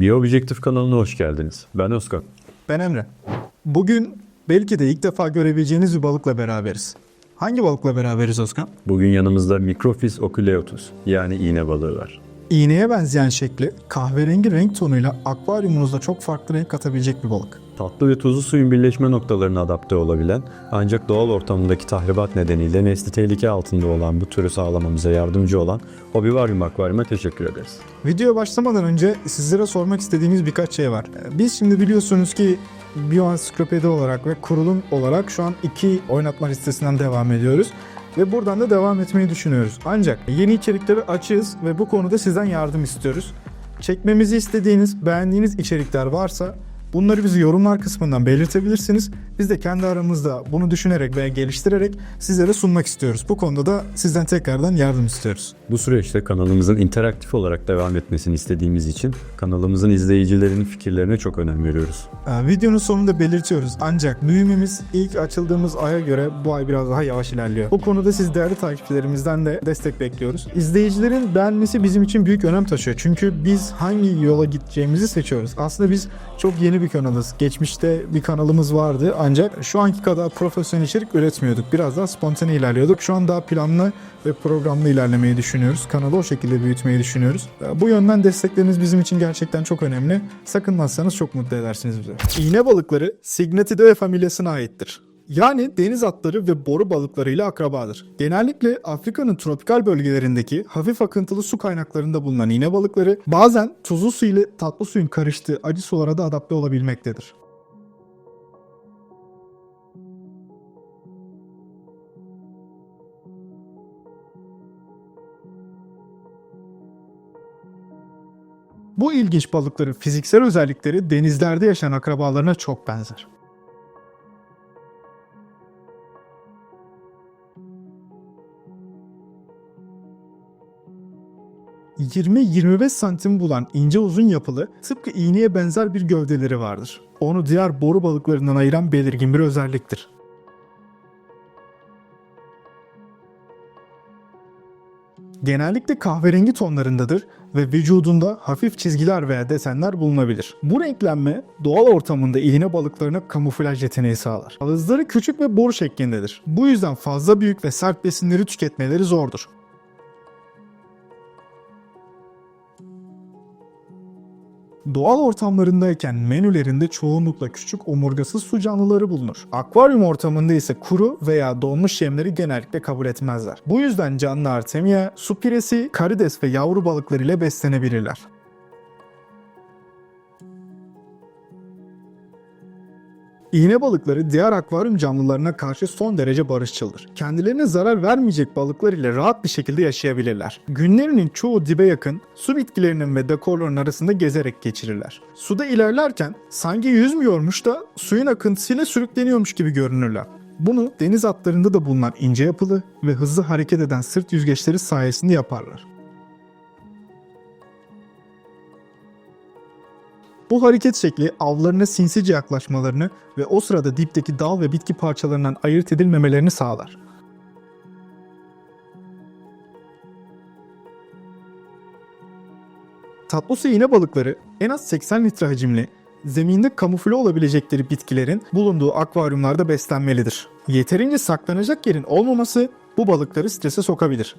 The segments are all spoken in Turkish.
Biyoobjektif kanalına hoş geldiniz. Ben Özkan. Ben Emre. Bugün belki de ilk defa görebileceğiniz bir balıkla beraberiz. Hangi balıkla beraberiz Özkan? Bugün yanımızda Microphis oculeotus yani iğne balığı var. İğneye benzeyen şekli kahverengi renk tonuyla akvaryumunuzda çok farklı renk katabilecek bir balık. Tatlı ve tuzlu suyun birleşme noktalarına adapte olabilen ancak doğal ortamındaki tahribat nedeniyle nesli tehlike altında olan bu türü sağlamamıza yardımcı olan Hobivarium Akvaryum'a teşekkür ederiz. Videoya başlamadan önce sizlere sormak istediğimiz birkaç şey var. Biz şimdi biliyorsunuz ki Biyoansiklopedi olarak ve kurulum olarak şu an iki oynatma listesinden devam ediyoruz. Ve buradan da devam etmeyi düşünüyoruz. Ancak yeni içerikleri açığız ve bu konuda sizden yardım istiyoruz. Çekmemizi istediğiniz, beğendiğiniz içerikler varsa bunları bizi yorumlar kısmından belirtebilirsiniz. Biz de kendi aramızda bunu düşünerek veya geliştirerek sizlere sunmak istiyoruz. Bu konuda da sizden tekrardan yardım istiyoruz. Bu süreçte kanalımızın interaktif olarak devam etmesini istediğimiz için kanalımızın izleyicilerinin fikirlerine çok önem veriyoruz. Ee, Videonun sonunda belirtiyoruz ancak büyümemiz ilk açıldığımız aya göre bu ay biraz daha yavaş ilerliyor. Bu konuda siz değerli takipçilerimizden de destek bekliyoruz. İzleyicilerin beğenmesi bizim için büyük önem taşıyor. Çünkü biz hangi yola gideceğimizi seçiyoruz. Aslında biz çok yeni bir kanalız. Geçmişte bir kanalımız vardı ancak şu anki kadar profesyonel içerik üretmiyorduk. Biraz daha spontane ilerliyorduk. Şu an daha planlı ve programlı ilerlemeyi düşünüyoruz. Kanalı o şekilde büyütmeyi düşünüyoruz. Bu yönden destekleriniz bizim için gerçekten çok önemli. Sakınmazsanız çok mutlu edersiniz bizi. İğne balıkları Signatidae familyasına aittir. Yani deniz atları ve boru balıklarıyla akrabadır. Genellikle Afrika'nın tropikal bölgelerindeki hafif akıntılı su kaynaklarında bulunan iğne balıkları bazen tuzlu su ile tatlı suyun karıştığı acı sulara da adapte olabilmektedir. Bu ilginç balıkların fiziksel özellikleri denizlerde yaşayan akrabalarına çok benzer. ...20-25 santim bulan ince uzun yapılı tıpkı iğneye benzer bir gövdeleri vardır. Onu diğer boru balıklarından ayıran belirgin bir özelliktir. Genellikle kahverengi tonlarındadır ve vücudunda hafif çizgiler veya desenler bulunabilir. Bu renklenme doğal ortamında iğne balıklarına kamuflaj yeteneği sağlar. Ağızları küçük ve boru şeklindedir. Bu yüzden fazla büyük ve sert besinleri tüketmeleri zordur. Doğal ortamlarındayken menülerinde çoğunlukla küçük omurgasız su canlıları bulunur. Akvaryum ortamında ise kuru veya donmuş yemleri genellikle kabul etmezler. Bu yüzden canlı artemia, su piresi, karides ve yavru balıklar ile beslenebilirler. İğne balıkları diğer akvaryum canlılarına karşı son derece barışçıldır. Kendilerine zarar vermeyecek balıklar ile rahat bir şekilde yaşayabilirler. Günlerinin çoğu dibe yakın, su bitkilerinin ve dekorların arasında gezerek geçirirler. Suda ilerlerken sanki yüzmüyormuş da suyun akıntısıyla sürükleniyormuş gibi görünürler. Bunu deniz atlarında da bulunan ince yapılı ve hızlı hareket eden sırt yüzgeçleri sayesinde yaparlar. Bu hareket şekli avlarına sinsice yaklaşmalarını ve o sırada dipteki dal ve bitki parçalarından ayırt edilmemelerini sağlar. Tatlı su iğne balıkları en az 80 litre hacimli, zeminde kamufle olabilecekleri bitkilerin bulunduğu akvaryumlarda beslenmelidir. Yeterince saklanacak yerin olmaması bu balıkları strese sokabilir.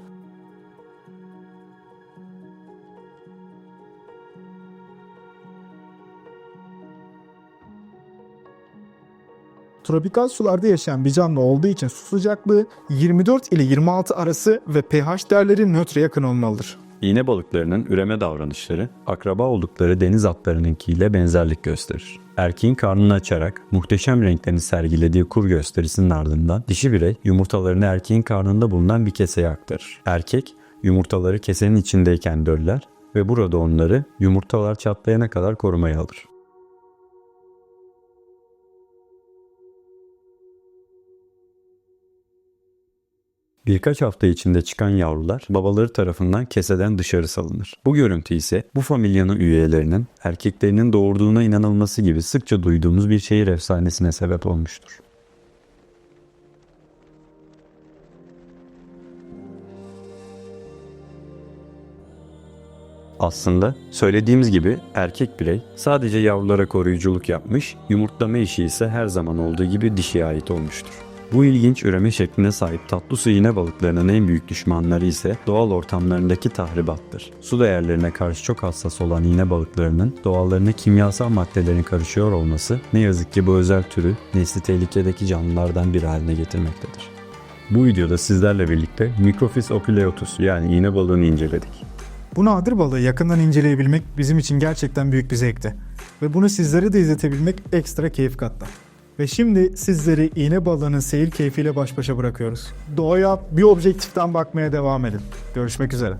Tropikal sularda yaşayan bir canlı olduğu için su sıcaklığı 24 ile 26 arası ve pH değerleri nötre yakın olmalıdır. İğne balıklarının üreme davranışları akraba oldukları deniz atlarınınkiyle benzerlik gösterir. Erkeğin karnını açarak muhteşem renklerini sergilediği kur gösterisinin ardından dişi birey yumurtalarını erkeğin karnında bulunan bir keseye aktarır. Erkek yumurtaları kesenin içindeyken döller ve burada onları yumurtalar çatlayana kadar korumaya alır. Birkaç hafta içinde çıkan yavrular babaları tarafından keseden dışarı salınır. Bu görüntü ise bu familyanın üyelerinin erkeklerinin doğurduğuna inanılması gibi sıkça duyduğumuz bir şehir efsanesine sebep olmuştur. Aslında söylediğimiz gibi erkek birey sadece yavrulara koruyuculuk yapmış, yumurtlama işi ise her zaman olduğu gibi dişiye ait olmuştur. Bu ilginç üreme şekline sahip tatlı su iğne balıklarının en büyük düşmanları ise doğal ortamlarındaki tahribattır. Su değerlerine karşı çok hassas olan iğne balıklarının doğallarına kimyasal maddelerin karışıyor olması ne yazık ki bu özel türü nesli tehlikedeki canlılardan biri haline getirmektedir. Bu videoda sizlerle birlikte Microphis oculeotus yani iğne balığını inceledik. Bu nadir balığı yakından inceleyebilmek bizim için gerçekten büyük bir zevkti. Ve bunu sizlere de izletebilmek ekstra keyif kattı. Ve şimdi sizleri iğne balığının seyir keyfiyle baş başa bırakıyoruz. Doğaya bir objektiften bakmaya devam edin. Görüşmek üzere.